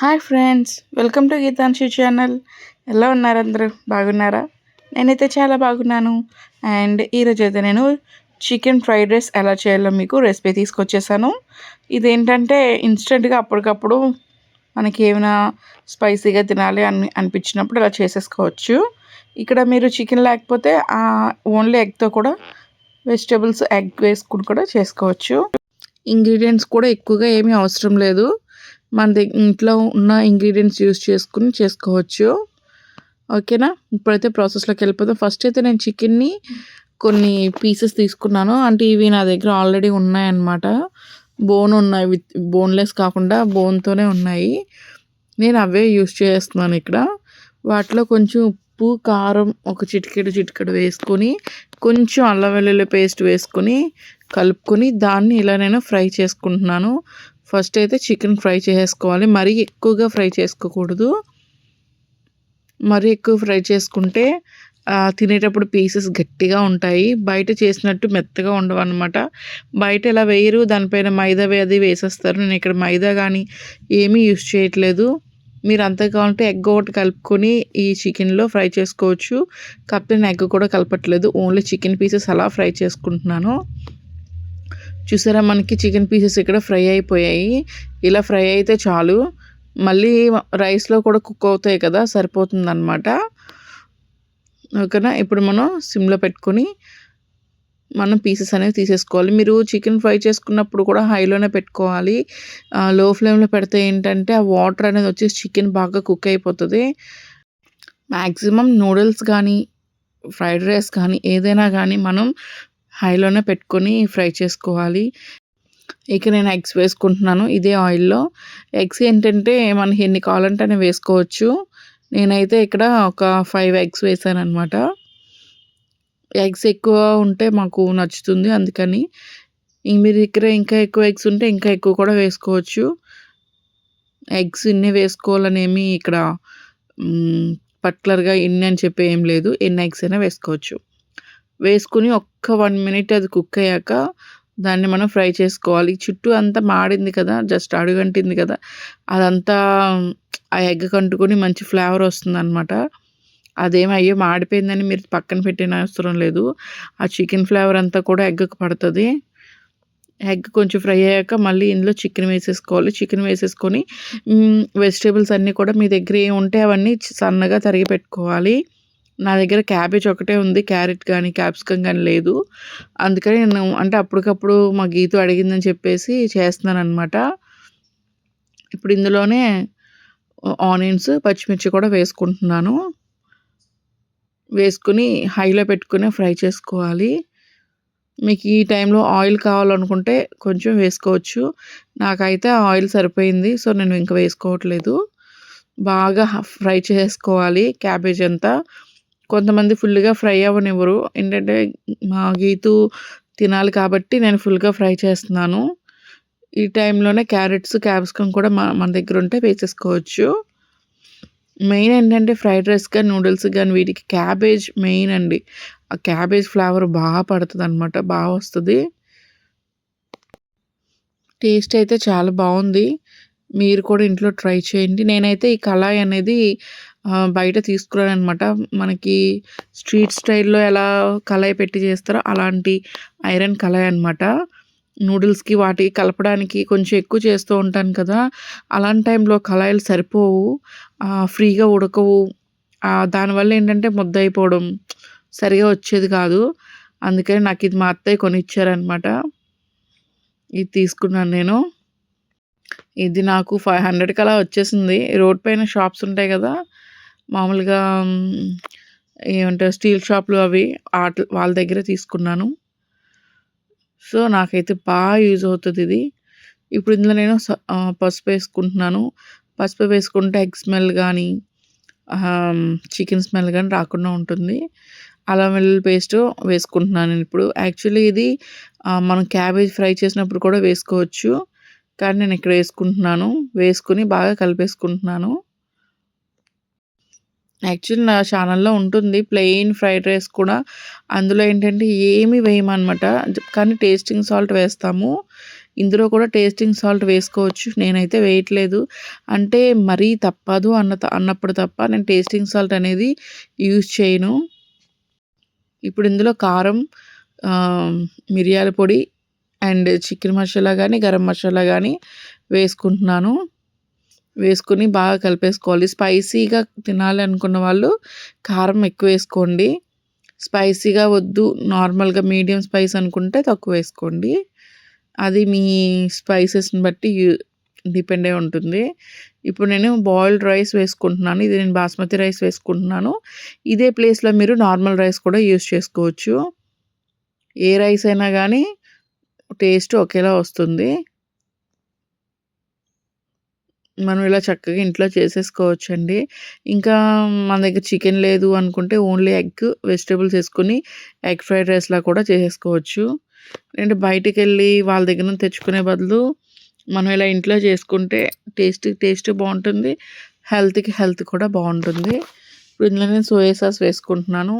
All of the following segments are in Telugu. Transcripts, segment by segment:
Hi friends welcome to Geetanshi channel. ఎలా ఉన్నారు అందరూ? బాగున్నారా? నేనైతే చాలా బాగున్నాను. అండ్ ఈరోజు అయితే నేను చికెన్ ఫ్రైడ్ రైస్ ఎలా చేయాలో మీకు రెసిపీ తీసుకొచ్చేసాను. ఇదేంటంటే ఇన్స్టెంట్గా అప్పటికప్పుడు మనకి ఏమైనా స్పైసీగా తినాలి అని అనిపించినప్పుడు ఇలా చేసేసుకోవచ్చు. ఇక్కడ మీరు చికెన్ లేకపోతే ఓన్లీ ఎగ్తో కూడా వెజిటేబుల్స్ ఎగ్ వేసుకుని కూడా చేసుకోవచ్చు. ఇంగ్రీడియంట్స్ కూడా ఎక్కువగా ఏమీ అవసరం లేదు. మన దగ్గర ఇంట్లో ఉన్న ఇంగ్రీడియంట్స్ యూస్ చేసుకుని చేసుకోవచ్చు. ఓకేనా? ఇప్పుడైతే ప్రాసెస్లోకి వెళ్ళిపోతాం ఫస్ట్ అయితే నేను చికెన్ని కొన్ని పీసెస్ తీసుకున్నాను. అంటే ఇవి నా దగ్గర ఆల్రెడీ ఉన్నాయన్నమాట. బోన్ ఉన్నాయి విత్ బోన్లెస్ కాకుండా బోన్తోనే ఉన్నాయి. నేను అవే యూస్ చేస్తున్నాను ఇక్కడ. వాటిలో కొంచెం ఉప్పు కారం ఒక చిటికెడు చిటికెడు వేసుకొని కొంచెం అల్లం వెల్లుల్లి పేస్ట్ వేసుకొని కలుపుకొని దాన్ని ఇలా నేను ఫ్రై చేసుకుంటున్నాను. ఫస్ట్ అయితే చికెన్ ఫ్రై చేసుకోవాలి మరీ ఎక్కువగా ఫ్రై చేసుకోకూడదు. మరీ ఎక్కువ ఫ్రై చేసుకుంటే తినేటప్పుడు పీసెస్ గట్టిగా ఉంటాయి. బయట చేసినట్టు మెత్తగా ఉండవు అనమాట బయట ఇలా వేయరు? దానిపైన మైదా అది వేసేస్తారు. నేను ఇక్కడ మైదా కానీ ఏమీ యూస్ చేయట్లేదు. మీరు అంతా కావాలంటే ఎగ్ ఒకటి కలుపుకొని ఈ చికెన్లో ఫ్రై చేసుకోవచ్చు. కాకపోతే ఎగ్ కూడా కలపట్లేదు. ఓన్లీ చికెన్ పీసెస్ అలా ఫ్రై చేసుకుంటున్నాను. చూసారా మనకి చికెన్ పీసెస్ ఇక్కడ ఫ్రై అయిపోయాయి. ఇలా ఫ్రై అయితే చాలు. మళ్ళీ రైస్లో కూడా కుక్ అవుతాయి కదా సరిపోతుందన్నమాట. ఓకేనా? ఇప్పుడు మనం సిమ్లో పెట్టుకొని మనం పీసెస్ అనేవి తీసేసుకోవాలి. మీరు చికెన్ ఫ్రై చేసుకున్నప్పుడు కూడా హైలోనే పెట్టుకోవాలి. లో ఫ్లేమ్లో పెడితే ఏంటంటే ఆ వాటర్ అనేది వచ్చేసి చికెన్ బాగా కుక్ అయిపోతుంది. మ్యాక్సిమం నూడిల్స్ కానీ ఫ్రైడ్ రైస్ కానీ ఏదైనా కానీ మనం హైలోనే పెట్టుకొని ఫ్రై చేసుకోవాలి. ఇక నేను ఎగ్స్ వేసుకుంటున్నాను. ఇదే ఆయిల్లో. ఎగ్స్ ఏంటంటే మనకి ఎన్ని కావాలంటే అని వేసుకోవచ్చు. నేనైతే ఇక్కడ ఒక ఫైవ్ ఎగ్స్ వేసాను అనమాట ఎగ్స్ ఎక్కువ ఉంటే మాకు నచ్చుతుంది అందుకని. మీరు ఇక్కడ ఇంకా ఎక్కువ ఎగ్స్ ఉంటే ఇంకా ఎక్కువ కూడా వేసుకోవచ్చు. ఎగ్స్ ఇన్ని వేసుకోవాలనేమి ఇక్కడ పర్టికులర్గా ఇన్ని అని చెప్పి ఏం లేదు. ఎన్ని ఎగ్స్ అయినా వేసుకోవచ్చు. వేసుకుని ఒక్క వన్ మినిట్ అది కుక్ అయ్యాక దాన్ని మనం ఫ్రై చేసుకోవాలి. చుట్టూ అంతా మాడింది కదా జస్ట్ అడుగంటింది కదా అదంతా ఆ ఎగ్ కంటుకొని మంచి ఫ్లేవర్ వస్తుంది అనమాట అదేం అయ్యో మాడిపోయిందని మీరు పక్కన పెట్టిన అవసరం లేదు. ఆ చికెన్ ఫ్లేవర్ అంతా కూడా ఎగ్కి పడుతుంది. ఎగ్ కొంచెం ఫ్రై అయ్యాక మళ్ళీ ఇందులో చికెన్ వేసేసుకోవాలి. చికెన్ వేసేసుకొని వెజిటేబుల్స్ అన్నీ కూడా మీ దగ్గర ఉంటే అవన్నీ సన్నగా తరిగి పెట్టుకోవాలి. నా దగ్గర క్యాబేజ్ ఒకటే ఉంది. క్యారెట్ కానీ క్యాప్సికమ్ కానీ లేదు. అందుకని నేను అంటే అప్పటికప్పుడు మా గీత అడిగిందని చెప్పేసి చేస్తున్నాను అనమాట ఇప్పుడు ఇందులోనే ఆనియన్స్ పచ్చిమిర్చి కూడా వేసుకుంటున్నాను. వేసుకుని హైలో పెట్టుకుని ఫ్రై చేసుకోవాలి. మీకు ఈ టైంలో ఆయిల్ కావాలనుకుంటే కొంచెం వేసుకోవచ్చు. నాకైతే ఆయిల్ సరిపోయింది సో నేను ఇంకా వేసుకోవట్లేదు. బాగా ఫ్రై చేసుకోవాలి క్యాబేజ్ అంతా. కొంతమంది ఫుల్గా ఫ్రై అవ్వనివ్వరు. ఏంటంటే మా గీతు తినాలి కాబట్టి నేను ఫుల్గా ఫ్రై చేస్తున్నాను. ఈ టైంలోనే క్యారెట్స్ క్యాప్సికమ్ కూడా మా మన దగ్గర ఉంటే వేసేసుకోవచ్చు. మెయిన్ ఏంటంటే ఫ్రైడ్ రైస్ కానీ నూడిల్స్ కానీ వీటికి క్యాబేజ్ మెయిన్ అండి. ఆ క్యాబేజ్ ఫ్లేవర్ బాగా పడుతుంది అనమాట బాగా వస్తుంది. టేస్ట్ అయితే చాలా బాగుంది. మీరు కూడా ఇంట్లో ట్రై చేయండి. నేనైతే ఈ కళాయి అనేది బయట అనమాట మనకి స్ట్రీట్ స్టైల్లో ఎలా కళాయి పెట్టి చేస్తారో అలాంటి ఐరన్ కళాయి అనమాట నూడిల్స్కి వాటికి కలపడానికి కొంచెం ఎక్కువ చేస్తూ ఉంటాను కదా. అలాంటి టైంలో కళాయిలు సరిపోవు ఫ్రీగా ఉడకవు. దానివల్ల ఏంటంటే ముద్ద అయిపోవడం సరిగా వచ్చేది కాదు. అందుకని నాకు ఇది మా అత్తయ్య కొనిచ్చారనమాట ఇది తీసుకున్నాను నేను. ఇది నాకు ఫైవ్ హండ్రెడ్కి అలా వచ్చేసింది. రోడ్ పైన షాప్స్ ఉంటాయి కదా. మామూలుగా ఏమంటారు స్టీల్ షాప్లు అవి వాటి వాళ్ళ దగ్గర తీసుకున్నాను. సో నాకైతే బాగా యూజ్ అవుతుంది ఇది. ఇప్పుడు ఇందులో నేను పసుపు వేసుకుంటున్నాను. పసుపు వేసుకుంటే ఎగ్ స్మెల్ కానీ చికెన్ స్మెల్ కానీ రాకుండా ఉంటుంది. అల్లం వెల్లుల్లి పేస్ట్ వేసుకుంటున్నాను నేను ఇప్పుడు. యాక్చువల్లీ ఇది మనం క్యాబేజ్ ఫ్రై చేసినప్పుడు కూడా వేసుకోవచ్చు. కానీ నేను ఇక్కడ వేసుకుంటున్నాను. వేసుకుని బాగా కలిపేసుకుంటున్నాను. యాక్చువల్ నా ఛానల్లో ఉంటుంది ప్లెయిన్ ఫ్రైడ్ రైస్ కూడా. అందులో ఏంటంటే ఏమి వేయమన్నమాట. కానీ టేస్టింగ్ సాల్ట్ వేస్తాము. ఇందులో కూడా టేస్టింగ్ సాల్ట్ వేసుకోవచ్చు. నేనైతే వేయట్లేదు. అంటే మరీ తప్పదు అన్న అన్నప్పుడు తప్ప నేను టేస్టింగ్ సాల్ట్ అనేది యూజ్ చేయను. ఇప్పుడు ఇందులో కారం మిరియాల పొడి అండ్ చికెన్ మసాలా కానీ గరం మసాలా కానీ వేసుకుంటున్నాను. వేసుకుని బాగా కలిపేసుకోవాలి. స్పైసీగా తినాలి అనుకున్న వాళ్ళు కారం ఎక్కువ వేసుకోండి. స్పైసీగా వద్దు నార్మల్గా మీడియం స్పైస్ అనుకుంటే తక్కువ వేసుకోండి. అది మీ స్పైసెస్ని బట్టి డిపెండ్ అయి ఉంటుంది. ఇప్పుడు నేను బాయిల్డ్ రైస్ వేసుకుంటున్నాను. ఇది నేను బాస్మతి రైస్ వేసుకుంటున్నాను. ఇదే ప్లేస్లో మీరు నార్మల్ రైస్ కూడా యూస్ చేసుకోవచ్చు. ఏ రైస్ అయినా కానీ టేస్ట్ ఒకేలా వస్తుంది. మనం ఇలా చక్కగా ఇంట్లో చేసేసుకోవచ్చండి. ఇంకా మన దగ్గర చికెన్ లేదు అనుకుంటే ఓన్లీ ఎగ్ వెజిటేబుల్స్ వేసుకొని ఎగ్ ఫ్రైడ్ రైస్లా కూడా చేసేసుకోవచ్చు. అంటే బయటికి వెళ్ళి వాళ్ళ దగ్గర నుంచి తెచ్చుకునే బదులు మనం ఇలా ఇంట్లో చేసుకుంటే టేస్ట్ టేస్ట్ బాగుంటుంది. హెల్త్కి హెల్త్ కూడా బాగుంటుంది. ఇప్పుడు ఇందులో నేను సోయా సాస్ వేసుకుంటున్నాను.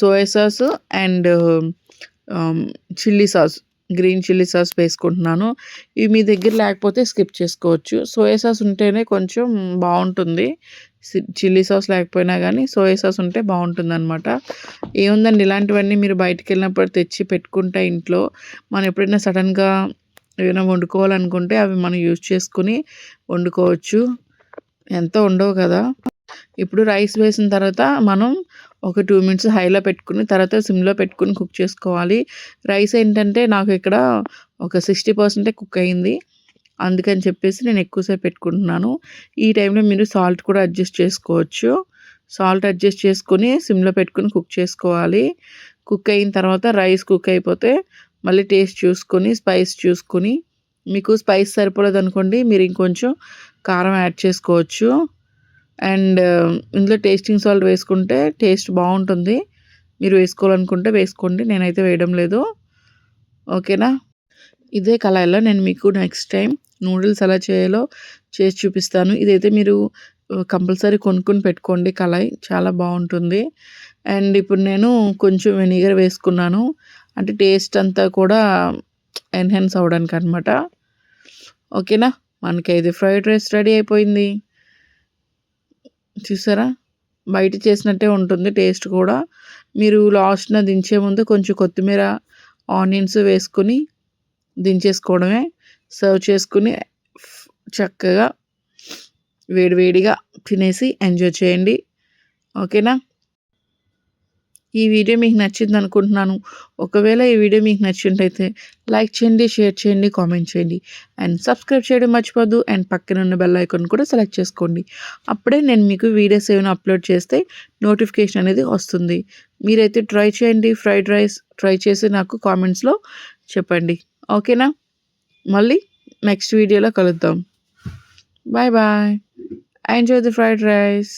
Soya sauce and chilli sauce. Green chilli sauce వేసుకుంటున్నాను. ఇవి మీ దగ్గర లేకపోతే స్కిప్ చేసుకోవచ్చు. సోయా సాస్ ఉంటేనే కొంచెం బాగుంటుంది. చిల్లీ సాస్ లేకపోయినా కానీ సోయా సాస్ ఉంటే బాగుంటుంది అనమాట ఏముందండి ఇలాంటివన్నీ మీరు బయటికి వెళ్ళినప్పుడు తెచ్చి పెట్టుకుంటే ఇంట్లో మనం ఎప్పుడైనా సడన్గా ఏమైనా వండుకోవాలనుకుంటే అవి మనం యూజ్ చేసుకుని వండుకోవచ్చు. ఎంతో ఉండవు కదా. ఇప్పుడు రైస్ వేసిన తర్వాత మనం ఒక టూ మినిట్స్ హైలో పెట్టుకుని తర్వాత సిమ్లో పెట్టుకుని కుక్ చేసుకోవాలి. రైస్ ఏంటంటే నాకు ఇక్కడ ఒక సిక్స్టీ పర్సెంటే కుక్ అయింది. అందుకని చెప్పేసి నేను ఎక్కువసేపు పెట్టుకుంటున్నాను. ఈ టైంలో మీరు సాల్ట్ కూడా అడ్జస్ట్ చేసుకోవచ్చు. సాల్ట్ అడ్జస్ట్ చేసుకొని సిమ్లో పెట్టుకుని కుక్ చేసుకోవాలి. కుక్ అయిన తర్వాత రైస్ కుక్ అయిపోతే మళ్ళీ టేస్ట్ చూసుకొని స్పైస్ చూసుకొని మీకు స్పైస్ సరిపోలేదు అనుకోండి మీరు ఇంకొంచెం కారం యాడ్ చేసుకోవచ్చు. అండ్ um, ఇందులో టేస్టింగ్ సాల్ట్ వేసుకుంటే టేస్ట్ బాగుంటుంది. మీరు వేసుకోవాలనుకుంటే వేసుకోండి. నేనైతే వేయడం లేదు. ఓకేనా? ఇదే కళాయిలో నేను మీకు నెక్స్ట్ టైం నూడిల్స్ ఎలా చేయాలో చేసి చూపిస్తాను. ఇదైతే మీరు uh, కంపల్సరీ కొనుక్కొని పెట్టుకోండి కళాయి. చాలా బాగుంటుంది. అండ్ ఇప్పుడు నేను కొంచెం వెనిగర్ వేసుకున్నాను. అంటే టేస్ట్ అంతా కూడా ఎన్హాన్స్ అవ్వడానికి అనమాట ఓకేనా? మనకి అయితే ఫ్రైడ్ రైస్ రెడీ అయిపోయింది. చూసారా? బయట చేసినట్టే ఉంటుంది టేస్ట్ కూడా. మీరు లాస్ట్న దించే ముందు కొంచెం కొత్తిమీర ఆనియన్స్ వేసుకొని దించేసుకోవడమే. సర్వ్ చేసుకుని చక్కగా వేడివేడిగా తినేసి ఎంజాయ్ చేయండి. ఓకేనా? ఈ వీడియో మీకు నచ్చింది అనుకుంటున్నాను ఒకవేళ ఈ వీడియో మీకు నచ్చినట్టయితే లైక్ చేయండి షేర్ చేయండి కామెంట్ చేయండి. అండ్ సబ్స్క్రైబ్ చేయడం మర్చిపోద్దు అండ్ పక్కన ఉన్న బెల్ ఐకాన్ కూడా సెలెక్ట్ చేసుకోండి. అప్పుడే నేను మీకు వీడియోస్ ఏమైనా అప్లోడ్ చేస్తే నోటిఫికేషన్ అనేది వస్తుంది. మీరైతే ట్రై చేయండి. ఫ్రైడ్ రైస్ ట్రై చేసి నాకు కామెంట్స్లో చెప్పండి. ఓకేనా? మళ్ళీ నెక్స్ట్ వీడియోలో కలుద్దాం. Bye bye. Enjoy the fried rice